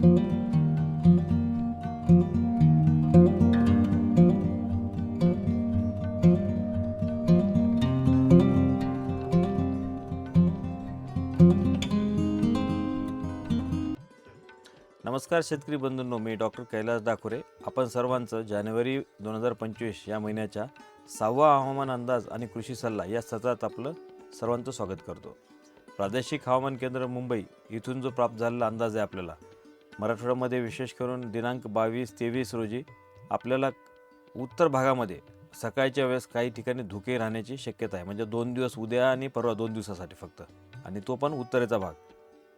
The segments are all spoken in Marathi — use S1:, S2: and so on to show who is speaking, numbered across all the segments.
S1: नमस्कार शेतकरी बंधूंनो मी डॉक्टर कैलास डाकोरे. आपण सर्वांचं जानेवारी दोन हजार पंचवीस या महिन्याच्या सहावा हवामान अंदाज आणि कृषी सल्ला या सत्रात आपलं सर्वांचं स्वागत करतो. प्रादेशिक हवामान केंद्र मुंबई इथून जो प्राप्त झालेला अंदाज आहे आपल्याला मराठवाड्यामध्ये विशेष करून दिनांक बावीस तेवीस रोजी आपल्याला उत्तर भागामध्ये सकाळच्या वेळेस काही ठिकाणी धुके राहण्याची शक्यता आहे. म्हणजे दोन दिवस उद्या आणि परवा दोन दिवसासाठी फक्त. आणि तो पण उत्तरेचा भाग.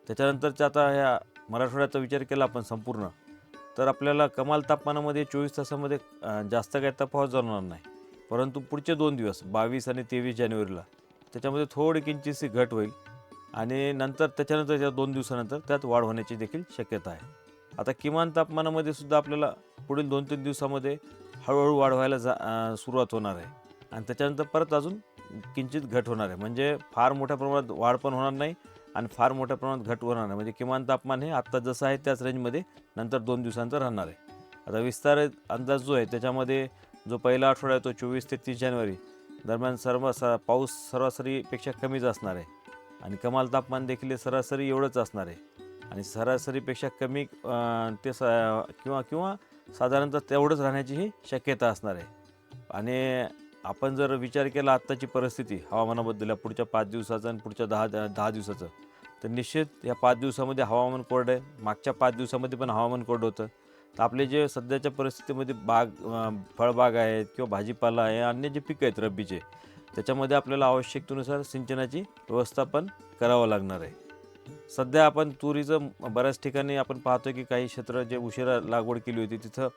S1: त्याच्यानंतरच्या आता ह्या मराठवाड्याचा विचार केला आपण संपूर्ण तर आपल्याला कमाल तापमानामध्ये चोवीस तासामध्ये जास्त काही तफावत जाणार नाही. परंतु पुढचे दोन दिवस बावीस आणि तेवीस जानेवारीला त्याच्यामध्ये थोडी किंचितशी घट होईल. आणि नंतर त्याच्यानंतर त्याच्या दोन दिवसानंतर त्यात वाढ होण्याची देखील शक्यता आहे. आता किमान तापमानामध्ये सुद्धा आपल्याला पुढील दोन तीन दिवसामध्ये हळूहळू वाढ व्हायला जा सुरुवात होणार आहे. आणि त्याच्यानंतर परत अजून किंचित घट होणार आहे. म्हणजे फार मोठ्या प्रमाणात वाढ पण होणार नाही आणि फार मोठ्या प्रमाणात घट होणार नाही. म्हणजे किमान तापमान हे आत्ता जसं आहे त्याच रेंजमध्ये नंतर दोन दिवसानंतर राहणार आहे. आता विस्तार अंदाज जो आहे त्याच्यामध्ये जो पहिला आठवडा आहे तो चोवीस ते तीस जानेवारी दरम्यान सर्व स पाऊस सरासरीपेक्षा कमीच असणार आहे. आणि कमाल तापमान देखील सरासरी एवढंच असणार आहे. आणि सरासरीपेक्षा कमी ते स किंवा किंवा साधारणतः तेवढंच राहण्याची ही शक्यता असणार आहे. आणि आपण जर विचार केला आत्ताची परिस्थिती हवामानाबद्दल या पुढच्या पाच दिवसाचं आणि पुढच्या दहा दहा दिवसाचं तर निश्चित या पाच दिवसामध्ये हवामान कोरडं आहे. मागच्या पाच दिवसामध्ये पण हवामान कोरडं होतं. तर आपले जे सध्याच्या परिस्थितीमध्ये बाग फळबाग आहेत किंवा भाजीपाला आहे अन्य जे पिकं आहेत रब्बीचे त्याच्यामध्ये आपल्याला आवश्यकतेनुसार सिंचनाची व्यवस्था पण करावं लागणार आहे. सध्या आपण तुरीचं बऱ्याच ठिकाणी आपण पाहतो की काही क्षेत्र जे उशिरा लागवड केली होती तिथं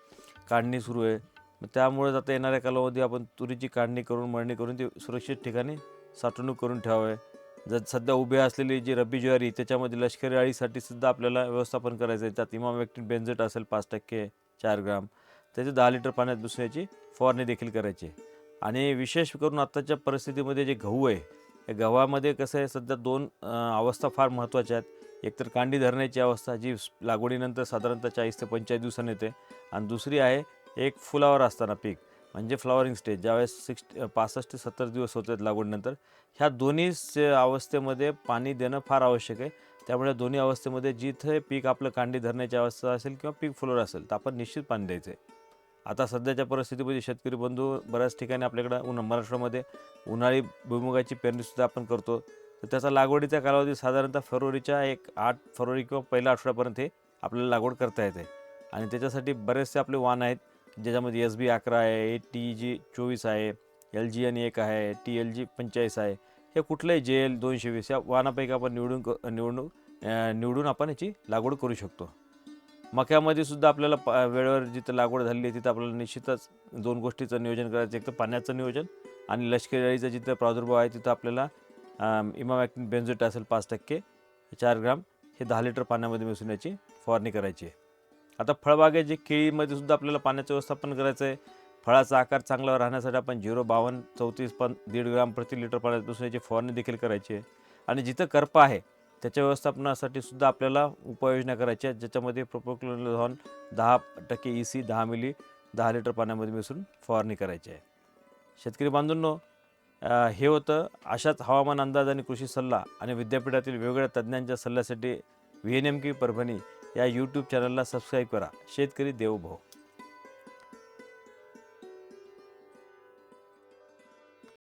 S1: काढणी सुरू आहे. मग त्यामुळे आता येणाऱ्या कालावधी आपण तुरीची काढणी करून मळणी करून ती सुरक्षित ठिकाणी साठवणूक करून ठेवावे. जर सध्या उभे असलेली जी रब्बी ज्वारी त्याच्यामध्ये लष्करी अळीसाठी सुद्धा आपल्याला व्यवस्थापन करायचं आहे. त्यात इमामॅक्टिन बेन्झेट असेल पाच टक्के चार ग्राम. त्याचे दहा लिटर पाण्यात दुसऱ्याची फवारणी देखील करायची आहे. आणि विशेष करून आत्ताच्या परिस्थितीमध्ये जे गहू आहे या गव्हामध्ये कसं आहे सध्या दोन अवस्था फार महत्त्वाच्या आहेत. एकतर कांडी धरण्याची अवस्था जी लागवडीनंतर साधारणतः चाळीस ते पंचेचाळीस दिवसांनी येते. आणि दुसरी आहे एक फुलावर असताना पीक म्हणजे फ्लॉवरिंग स्टेज ज्यावेळेस सिक्स पासष्ट ते सत्तर दिवस होत आहेत लागवडीनंतर ह्या दोन्ही स- अवस्थेमध्ये पाणी देणं फार आवश्यक आहे. त्यामुळे दोन्ही अवस्थेमध्ये जिथे पीक आपलं कांडी धरण्याची अवस्था असेल किंवा पीक फुलवर असेल तर आपण निश्चित पाणी द्यायचं आहे. आता सध्याच्या परिस्थितीमध्ये शेतकरी बंधू बऱ्याच ठिकाणी आपल्याकडं उन्हा महाराष्ट्रामध्ये उन्हाळी भुईमुगाची पेरणीसुद्धा आपण करतो. तर त्याचा लागवडीचा कालावधी साधारणतः फेब्रुवारीच्या एक आठ फेब्रुवारी किंवा पहिल्या आठवड्यापर्यंत हे आपल्याला लागवड करता येते. आणि त्याच्यासाठी बरेचसे आपले वाहन आहेत ज्याच्यामध्ये एस बी अकरा आहे टी जी चोवीस आहे एल जी आणि एक आहे टी एल जी पंचेचाळीस आहे. हे कुठलंही जे एल दोनशे वीस या वाहनापैकी आपण निवडून क- निवडून निवडून आपण याची लागवड करू शकतो. मक्यामध्ये सुद्धा आपल्याला पा वेळेवर जिथं लागवड झालेली आहे तिथं आपल्याला निश्चितच दोन गोष्टीचं नियोजन करायचं एक तर पाण्याचं नियोजन आणि लष्करी अळीचा जिथं प्रादुर्भाव आहे तिथं आपल्याला इमामॅक्टिन बेन्झोट असेल पाच टक्के चार ग्राम हे दहा लिटर पाण्यामध्ये मिसळण्याची फवारणी करायची आहे. आता फळबागेचे केळीमध्ये सुद्धा आपल्याला पाण्याचं व्यवस्थापन करायचं आहे. फळाचा आकार चांगला राहण्यासाठी आपण झिरो बावन्न चौतीस पण दीड ग्राम प्रति लिटर पाण्यात मिसळण्याची फवारणी देखील करायची आहे. आणि जिथं करपा आहे त्याच्या व्यवस्थापनासाठी सुद्धा आपल्याला उपाययोजना करायच्या आहेत ज्याच्यामध्ये प्रोपोक्लोनॉन दहा टक्के ई सी दहा मिली दहा लिटर पाण्यामध्ये मिसळून फवारणी करायची आहे. शेतकरी बांधूंनो हे होतं अशाच हवामान अंदाज आणि कृषी सल्ला आणि विद्यापीठातील वेगवेगळ्या तज्ज्ञांच्या सल्ल्यासाठी व्ही एन एम की परभणी या यूट्यूब चॅनलला सबस्क्राईब करा. शेतकरी देवभाऊ